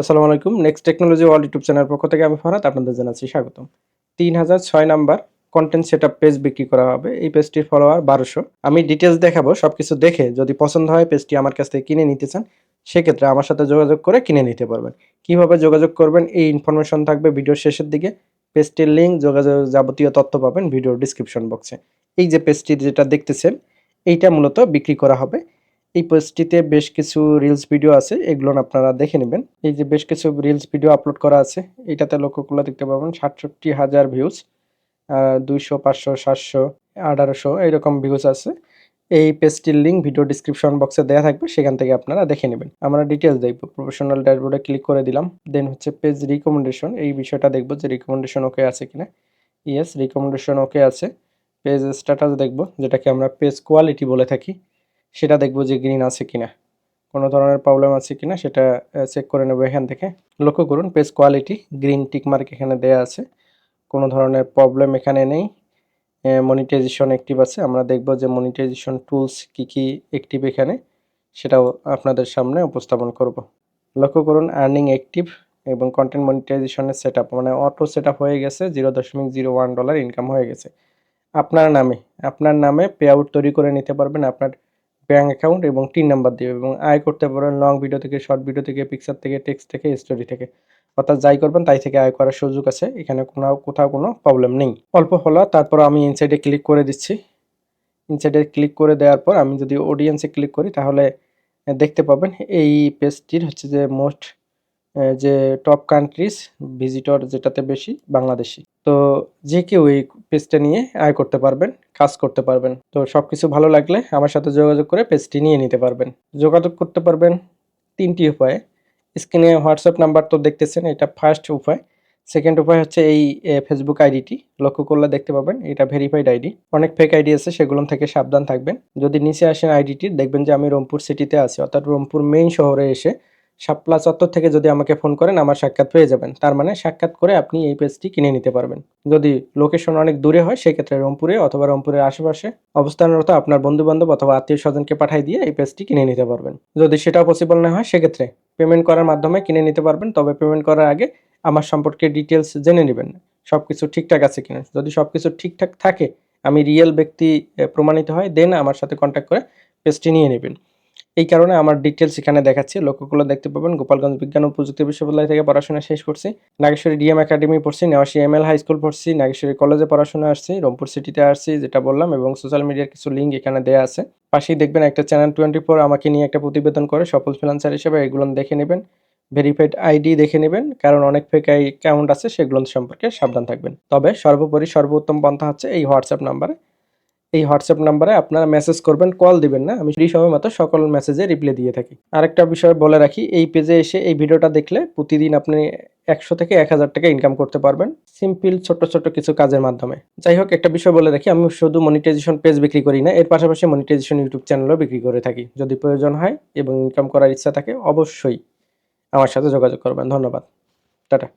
আসসালামু আলাইকুম। Next technology world YouTube channel পক্ষ থেকে আমি ফরহাদ আপনাদের জানাচ্ছি স্বাগতম। তিন হাজার ছয় নাম্বার কন্টেন্ট সেট পেজ বিক্রি করা হবে। এই পেজটির ফলোয়ার বারোশো। আমি ডিটেলস দেখাবো সব কিছু দেখে যদি পছন্দ হয় পেজটি আমার কাছ থেকে কিনে নিতে চান, সেক্ষেত্রে আমার সাথে যোগাযোগ করে কিনে নিতে পারবেন। কীভাবে যোগাযোগ করবেন, এই ইনফরমেশন থাকবে ভিডিওর শেষের দিকে। পেজটির লিঙ্ক যোগাযোগ যাবতীয় তথ্য পাবেন ভিডিওর ডিসক্রিপশন বক্সে এই যে পেজটি যেটা দেখতেছেন, এইটা মূলত বিক্রি করা হবে। এই পোস্টটিতে বেশ কিছু রিলস ভিডিও আছে, এগুলো আপনারা দেখে নেবেন। এই যে বেশ কিছু রিলস ভিডিও আপলোড করা আছে, এটাতে লক্ষ্য করলে দেখতে পাবেন সাতষট্টি হাজার ভিউজ দুইশো, পাঁচশো, সাতশো, আঠারোশো এরকম ভিউজ আছে। এই পেজটির লিঙ্ক ভিডিও ডিসক্রিপশন বক্সে দেওয়া থাকবে, সেখান থেকে আপনারা দেখে নেবেন। আমরা ডিটেলস দেখব প্রফেশনাল ড্যাশবোর্ডে ক্লিক করে দিলাম দেন হচ্ছে পেজ রিকমেন্ডেশন এই বিষয়টা দেখব যে রিকমেন্ডেশন ওকে আছে কিনা। ইয়েস রিকমেন্ডেশন ওকে আছে। পেজ স্ট্যাটাস দেখব, যেটাকে আমরা পেজ কোয়ালিটি বলে থাকি। সেটা দেখব যে গ্রিন আছে কিনা। কোনো ধরনের প্রবলেম আছে কিনা সেটা চেক করে নেব এখান থেকে। লক্ষ্য করুন পেজ কোয়ালিটি গ্রিন টিকমার্ক এখানে দেয়া আছে। কোনো ধরনের প্রবলেম এখানে নেই। মনিটাইজেশন অ্যাক্টিভ আছে। আমরা দেখব যে মনিটাইজেশন টুলস কি কি অ্যাক্টিভ এখানে, সেটাও আপনাদের সামনে উপস্থাপন করব। লক্ষ্য করুন আর্নিং অ্যাক্টিভ এবং কন্টেন্ট মনিটাইজেশনের সেট মানে অটো সেট হয়ে গেছে জিরো দশমিক জিরো ওয়ান ডলার ইনকাম হয়ে গেছে। আপনার নামে আপনার নামে পে আউট তৈরি করে নিতে পারবেন। আপনার ব্যাঙ্ক অ্যাকাউন্ট এবং তিন নাম্বার দিবে এবং আয় করতে পারেন লং ভিডিও থেকে শর্ট ভিডিও থেকে পিকচার থেকে টেক্সট থেকে স্টোরি থেকে। অর্থাৎ যাই করবেন তাই থেকে আয় করার সুযোগ আছে, এখানে কোনো, কোথাও কোনো প্রবলেম নেই। অল্প হলো, তারপর আমি ইনসাইডে ক্লিক করে দিচ্ছি। ইনসাইডে ক্লিক করে দেওয়ার পর আমি যদি অডিয়েন্সে ক্লিক করি, তাহলে দেখতে পাবেন এই পেজটির হচ্ছে যে মোস্ট যে টপ কান্ট্রিজ ভিজিটর যেটাতে বেশি, বাংলাদেশি। তো যে কেউ এই পেজটা নিয়ে আয় করতে পারবেন, কাজ করতে পারবেন। তো সব কিছু ভালো লাগলে আমার সাথে যোগাযোগ করে পেজটি নিয়ে নিতে পারবেন। যোগাযোগ করতে পারবেন তিনটি উপায়ে। স্ক্রিনে হোয়াটসঅ্যাপ নাম্বার তো দেখতেছেন, এটা ফার্স্ট উপায়। সেকেন্ড উপায় হচ্ছে এই ফেসবুক আইডিটি লক্ষ্য করলে দেখতে পাবেন, এটা ভেরিফাইড আইডি অনেক ফেক আইডি আছে, সেগুলো থেকে সাবধান থাকবেন। যদি নিচে আসেন আইডিটি দেখবেন যে আমি রংপুর সিটিতে আছি, অর্থাৎ রংপুর মেইন শহরে এসে শাপলা চত্বর থেকে যদি আমাকে ফোন করেন, আমার সাক্ষাৎ পেয়ে যাবেন। তার মানে সাক্ষাৎ করে আপনি এই পেজটি কিনে নিতে পারবেন। যদি লোকেশন অনেক দূরে হয়, সেক্ষেত্রে রংপুরে অথবা রংপুরের আশেপাশে অবস্থানরত আপনার বন্ধু বান্ধব অথবা আত্মীয় স্বজনকে পাঠিয়ে দিয়ে এই পেজটি কিনে নিতে পারবেন। যদি সেটাও পসিবল না হয়, সেক্ষেত্রে পেমেন্ট করার মাধ্যমে কিনে নিতে পারবেন। তবে পেমেন্ট করার আগে আমার সম্পর্কে ডিটেলস জেনে নেবেন। সব কিছু ঠিকঠাক আছে কিনা? যদি সব কিছু ঠিকঠাক থাকে, আমি রিয়েল ব্যক্তি প্রমাণিত হয় দেন আমার সাথে কন্ট্যাক্ট করে পেজটি নিয়ে নেবেন। এই কারণে আমার ডিটেলস এখানে দেখাচ্ছি। লক্ষ্যগুলো দেখতে পাবেন। গোপালগঞ্জ বিজ্ঞান ও প্রযুক্তি বিশ্ববিদ্যালয় থেকে পড়াশোনা শেষ করছি। নাগেশ্বরী ডিএম একাডেমি পড়ছি, Newashi M L high school পড়ছি, নাগেশ্বরী কলেজে পড়াশোনা আসছি, রংপুর সিটিতে আসছি, যেটা বললাম, এবং সোশ্যাল মিডিয়ার কিছু লিঙ্ক এখানে দেওয়া আছে। পাশেই দেখবেন একটা চ্যানেল টোয়েন্টি ফোর আমাকে নিয়ে একটা প্রতিবেদন করে, সফল ফ্রিলান্সার হিসেবে এগুলো দেখে নেবেন। ভেরিফাইড আইডি দেখে নেবেন, কারণ অনেক ফেক অ্যাকাউন্ট আছে, সেগুলো সম্পর্কে সাবধান থাকবেন। তবে সর্বোপরি সর্বোত্তম পন্থা হচ্ছে এই হোয়াটসঅ্যাপ নাম্বারে এই হোয়াটসঅ্যাপ নাম্বারে আপনারা মেসেজ করবেন কল দিবেন না। আমি ফ্রি সময় মতো সকল মেসেজে রিপ্লাই দিয়ে থাকি। আরেকটা বিষয় বলে রাখি, এই পেজে এসে এই ভিডিওটা দেখলে প্রতিদিন আপনি একশো থেকে এক হাজার টাকা ইনকাম করতে পারবেন সিম্পল ছোট ছোট কিছু কাজের মাধ্যমে। যাই হোক, একটা বিষয় বলে রাখি, আমি শুধু মনিটাইজেশন পেজ বিক্রি করি না, এর পাশাপাশি মনিটাইজেশন ইউটিউব চ্যানেলও বিক্রি করে থাকি। যদি প্রয়োজন হয় এবং ইনকাম করার ইচ্ছা থাকে, অবশ্যই আমার সাথে যোগাযোগ করবেন। ধন্যবাদ। টাটা।